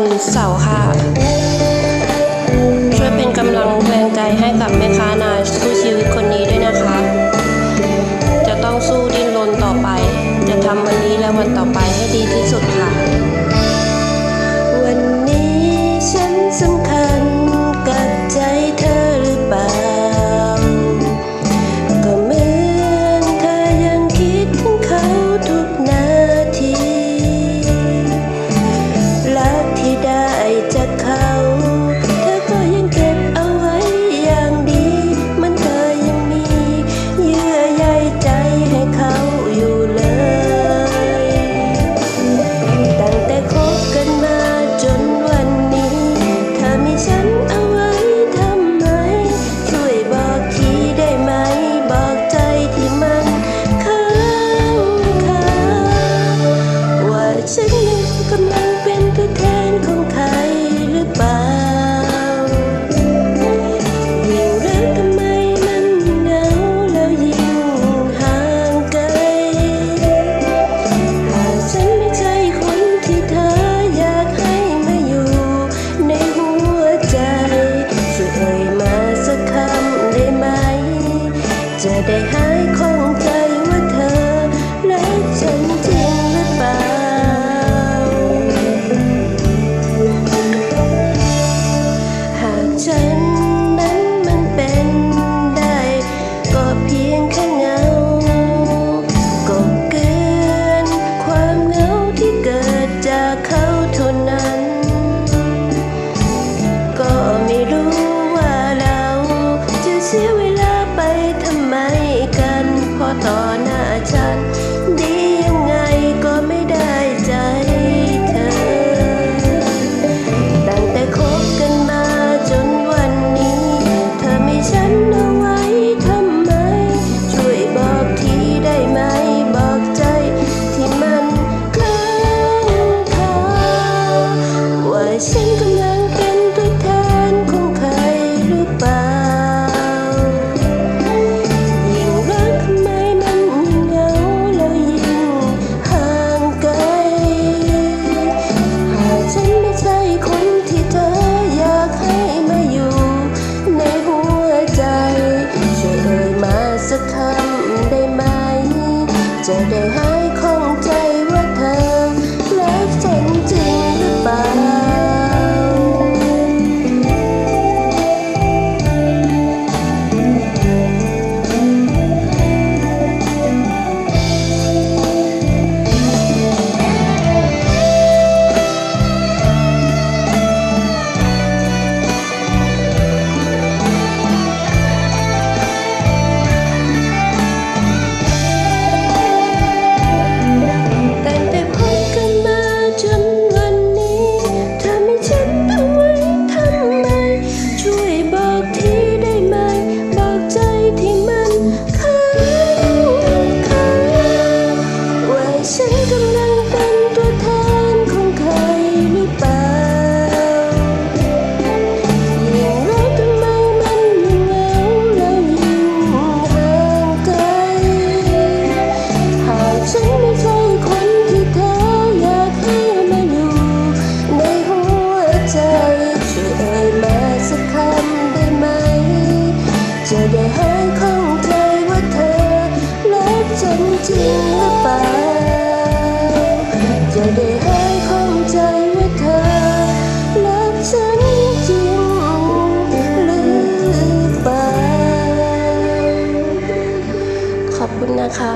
ันเสาร์ค่ะ ช่วยเป็นกำลังแรงใจให้กับแม่ค้านายสู้ชีวิตคนนี้ด้วยนะคะ จะต้องสู้ดิ้นรนต่อไป จะทำวันนี้และวันต่อไปให้ดีที่สุด จะได้หา จริงหรือเปล่าจะได้หายข้อใจว่าเธอรักฉันจริงหรือเปล่าขอบคุณนะคะ